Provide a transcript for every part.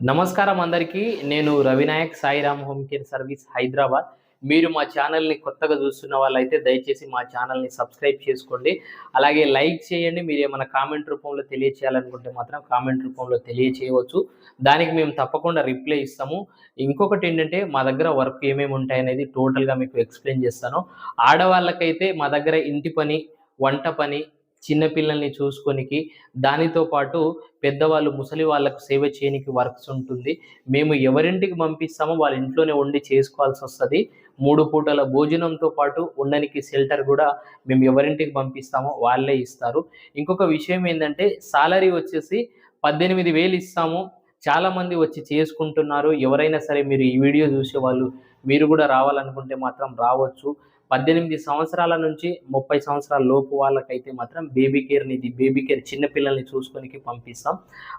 నమస్కారం అందరికీ. నేను Ravinayak Sairam home care service Hyderabad. మీరు మా ఛానల్ని కొత్తగా చూస్తున్న వాళ్ళైతే దయచేసి మా ఛానల్ని సబ్స్క్రైబ్ చేసుకోండి. అలాగే లైక్ చేయండి. మీరు ఏమైనా కామెంట్ రూపంలో తెలియచేయాలనుకుంటే మాత్రం కామెంట్ రూపంలో తెలియచేయవచ్చు. దానికి మేము తప్పకుండా రిప్లై ఇస్తాము. ఇంకొకటి ఏంటంటే మా దగ్గర వర్క్ ఏమేమి ఉంటాయనేది టోటల్గా మీకు ఎక్స్ప్లెయిన్ చేస్తాను. ఆడవాళ్ళకైతే మా దగ్గర ఇంటి పని వంట పని చిన్నపిల్లల్ని చూసుకొనికి దానితో పాటు పెద్దవాళ్ళు ముసలి వాళ్ళకు సేవ చేయనికి వర్క్స్ ఉంటుంది. మేము ఎవరింటికి పంపిస్తామో వాళ్ళ ఇంట్లోనే ఉండి చేసుకోవాల్సి వస్తుంది. మూడు పూటల భోజనంతో పాటు ఉండనికి షెల్టర్ కూడా మేము ఎవరింటికి పంపిస్తామో వాళ్ళే ఇస్తారు. ఇంకొక విషయం ఏంటంటే సాలరీ వచ్చేసి పద్దెనిమిది వేలు ఇస్తాము. చాలామంది వచ్చి చేసుకుంటున్నారు. ఎవరైనా సరే మీరు ఈ వీడియో చూసే వాళ్ళు మీరు కూడా రావాలనుకుంటే మాత్రం రావచ్చు. పద్దెనిమిది సంవత్సరాల నుంచి ముప్పై సంవత్సరాల లోపు వాళ్ళకైతే మాత్రం బేబీ కేర్ నిధి బేబీ కేర్ చిన్నపిల్లల్ని చూసుకొని చూసుకొనికి పంపిస్తాం.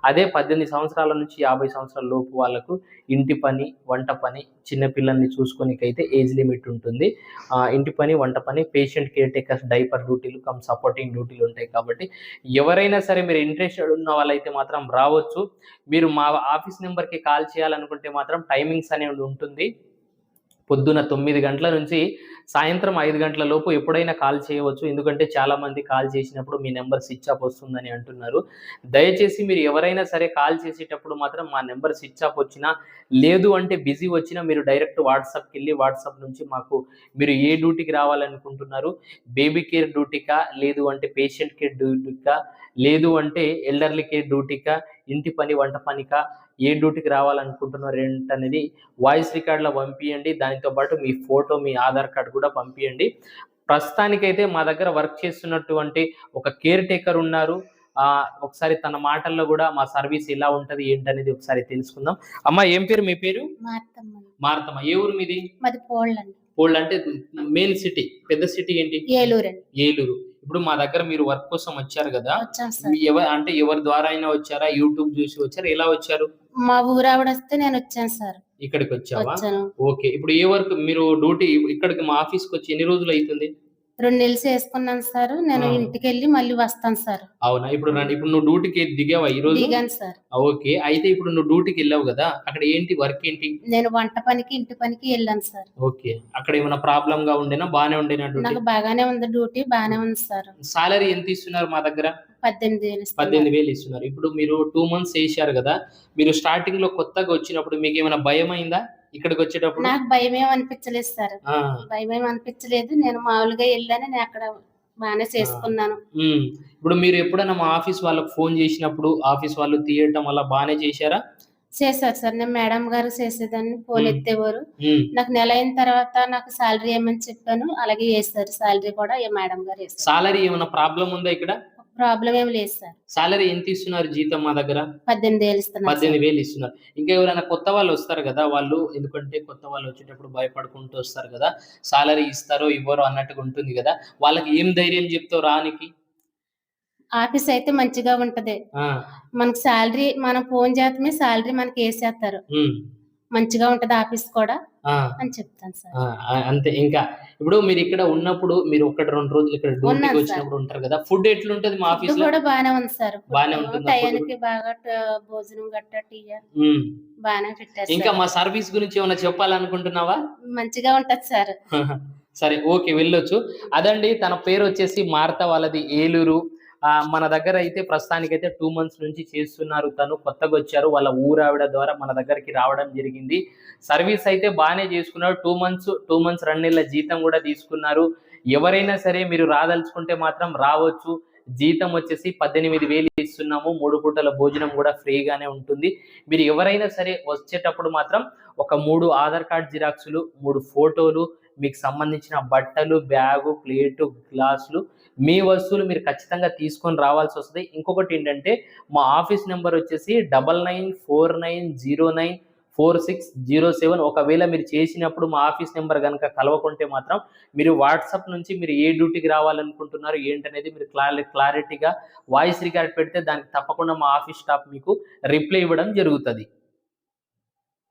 అదే పద్దెనిమిది సంవత్సరాల నుంచి యాభై సంవత్సరాల లోపు వాళ్ళకు ఇంటి పని వంట పని చిన్నపిల్లల్ని చూసుకొనికైతే ఏజ్ లిమిట్ ఉంటుంది. ఇంటి పని వంట పని పేషెంట్ కేర్ టేకర్స్ డైపర్ డ్యూటీలు కమ్ సపోర్టింగ్ డ్యూటీలు ఉంటాయి కాబట్టి ఎవరైనా సరే మీరు ఇంట్రెస్టెడ్ ఉన్న వాళ్ళైతే మాత్రం రావచ్చు. మీరు మా ఆఫీస్ నెంబర్కి కాల్ చేయాలనుకుంటే మాత్రం టైమింగ్స్ అనేవి ఉంటుంది. పొద్దున తొమ్మిది గంటల నుంచి సాయంత్రం ఐదు గంటల లోపు ఎప్పుడైనా కాల్ చేయవచ్చు. ఎందుకంటే చాలా మంది కాల్ చేసినప్పుడు మీ నెంబర్ స్విచ్ ఆఫ్ వస్తుందని అంటున్నారు. దయచేసి మీరు ఎవరైనా సరే కాల్ చేసేటప్పుడు మాత్రం మా నెంబర్ స్విచ్ ఆఫ్ వచ్చినా లేదు అంటే బిజీ వచ్చినా మీరు డైరెక్ట్ వాట్సాప్కి వెళ్ళి వాట్సాప్ నుంచి మాకు మీరు ఏ డ్యూటీకి రావాలనుకుంటున్నారు? బేబీ కేర్ డ్యూటీకా? లేదు అంటే పేషెంట్ కేర్ డ్యూటీకా? లేదు అంటే ఎల్డర్లీ కేర్ డ్యూటీకా? ఇంటి పని వంట పనికా? ఏ డ్యూటీకి రావాలనుకుంటున్నారు ఏంటనేది వాయిస్ రికార్డులో పంపించండి దానితో పాటు మీ ఫోటో మీ ఆధార్ కార్డు కూడా పంపించండి ప్రస్తుతానికైతే మా దగ్గర వర్క్ చేస్తున్నటువంటి ఒక కేర్ టేకర్ ఉన్నారు. ఆ ఒకసారి తన మాటల్లో కూడా మా సర్వీస్ ఎలా ఉంటది ఏంటనేది ఒకసారి తెలుసుకుందాం. అమ్మ ఏం పేరు మీ పేరు? మార్తమ్మ ఏ ఊరు మీది? ఓల్డ్ అంటే మెయిన్ సిటీ పెద్ద సిటీ ఏంటి? ఏలూరండి. ఏలూరు. ఇప్పుడు మా దగ్గర మీరు వర్క్ కోసం వచ్చారు కదా. ఎవరు అంటే ఎవరి ద్వారా అయినా వచ్చారా? యూట్యూబ్ చూసి వచ్చారా? ఎలా వచ్చారు? మా ఊరావిడ వస్తే నేను వచ్చాను సార్. ఇక్కడికి వచ్చావా? వచ్చాను. ఓకే. ఇప్పుడు ఏ వర్క్ మీరు డ్యూటీ ఇక్కడికి మా ఆఫీస్కి వచ్చి ఎన్ని రోజులు అవుతుంది? రెండు నెలలు చేసుకున్నాను సార్. నేను ఆ. ఇంటికి వెళ్ళి మళ్ళీ వస్తాను సార్. అవునా? ఇప్పుడు రండి ఇప్పుడు నువ్వు డ్యూటీకి దిగావా ఈ రోజు? దిగాను సార్. ఓకే. అయితే ఇప్పుడు నువ్వు డ్యూటీకి వెళ్ళావు కదా? అక్కడ ఏంటి? వర్క్ ఏంటి? నేను వంట పనికి ఇంటి పనికి వెళ్ళాను సార్. ఓకే. అక్కడ ఏమైనా ప్రాబ్లం గా ఉండేనా? బానే ఉండేనా డ్యూటీ? నాకు బాగానే ఉంది డ్యూటీ. బాగానే ఉంది సార్. సాలరీ ఎంత ఇస్తున్నారు మా దగ్గర? పద్దెనిమిది వేలు ఇస్తున్నారు. పద్దెనిమిది వేలు ఇస్తున్నారు. ఇప్పుడు మీరు టూ మంత్స్ చేశారు కదా? మీరు స్టార్టింగ్లో కొత్తగా వచ్చినప్పుడు మీకు ఏమైనా భయం అయిందా ఇక్కడికి వచ్చేటప్పుడు నాకు భయం ఏం అనిపించలేదు సార్. భయం ఏం అనిపించలేదు నేను మామూలుగా వెళ్ళాను నేను అక్కడ బాగానే చేసుకున్నాను. ఇప్పుడు మీరు ఎప్పుడైనా మా ఆఫీస్ వాళ్ళకి ఫోన్ చేసినప్పుడు ఆఫీస్ వాళ్ళు తీయటం అలా బాగానే చేశారా? చేశారు సార్. నేను మేడం గారు చేసేదాన్ని ఫోన్. ఎత్తేవారు. నాకు నెల అయిన తర్వాత నాకు సాలరీ ఏమని చెప్పాను అలాగే వేస్తారు సాలరీ కూడా మేడం గారు సాలరీ ఏమైనా ప్రాబ్లం ఉందా ఇక్కడ? ప్రాబ్లం ఏం లేదు సార్. సాలరీ ఎంత ఇస్తున్నారు జీతం మా దగ్గర? పద్దెనిమిది వేలు ఇస్తున్నారు. పద్దెనిమిది వేలు ఇస్తున్నారు. ఇంకా ఎవరైనా కొత్త వాళ్ళు వస్తారు కదా వాళ్ళు ఎందుకంటే కొత్త వాళ్ళు వచ్చేటప్పుడు భయపడుకుంటూ వస్తారు కదా సాలరీ ఇస్తారో ఇవ్వరో అన్నట్టుగా ఉంటుంది కదా వాళ్ళకి ఏం ధైర్యం చెప్తావు రానికి ఆఫీస్ అయితే మంచిగా ఉంటది. ఆ, మనకి సాలరీ మనం ఫోన్ చేతమే సాలరీ మనకి వేసేస్తారు. మంచిగా ఉంటది ఆఫీస్ కూడా అని చెప్తాను సార్. అంతే. ఇంకా ఇప్పుడు మీరు ఇక్కడ ఉన్నప్పుడు మీరు ఒకటి రెండు రోజులు ఇక్కడ డ్యూటీకి. వచ్చినప్పుడు ఉంటారు కదా ఫుడ్ ఎట్లుంటది మా ఆఫీస్లో? కూడా బాగానే ఉంది సార్. బాగానే ఉంటుందా టయానికి బాగా భోజనం గట్ట టీ. బాగానే పెట్టారు ఇంకా. మా సర్వీస్ గురించి ఏమైనా చెప్పాలనుకుంటున్నావా? మంచిగా ఉంటది సార్. సరే ఓకే వెళ్ళొచ్చు. అదండి తన పేరు వచ్చేసి మార్త వాళ్ళది ఏలూరు. మన దగ్గర అయితే ప్రస్తుతానికైతే టూ మంత్స్ నుంచి చేస్తున్నారు. తను కొత్తగా వచ్చారు. వాళ్ళ ఊరావిడ ద్వారా మన దగ్గరికి రావడం జరిగింది. సర్వీస్ అయితే బాగానే చేసుకున్నారు. టూ మంత్స్ టూ మంత్స్ రెండు జీతం కూడా తీసుకున్నారు. ఎవరైనా సరే మీరు రాదలుచుకుంటే మాత్రం రావచ్చు. జీతం వచ్చేసి పద్దెనిమిది వేలు ఇస్తున్నాము. మూడు పూటల భోజనం కూడా ఫ్రీగానే ఉంటుంది. మీరు ఎవరైనా సరే వచ్చేటప్పుడు మాత్రం ఒక మూడు ఆధార్ కార్డ్ జిరాక్సులు మూడు ఫోటోలు మీకు సంబంధించిన బట్టలు బ్యాగు ప్లేటు గ్లాసులు మీ వస్తువులు మీరు ఖచ్చితంగా తీసుకొని రావాల్సి వస్తుంది. ఇంకొకటి ఏంటంటే మా ఆఫీస్ నెంబర్ వచ్చేసి double nine four nine zero nine four six zero seven. ఒకవేళ మీరు చేసినప్పుడు మా ఆఫీస్ నెంబర్ కనుక కలవకుంటే మాత్రం మీరు వాట్సాప్ నుంచి మీరు ఏ డ్యూటీకి రావాలనుకుంటున్నారు ఏంటనేది మీరు క్లారి క్లారిటీగా వాయిస్ రికార్డ్ పెడితే దానికి తప్పకుండా మా ఆఫీస్ స్టాఫ్ మీకు రిప్లై ఇవ్వడం జరుగుతుంది.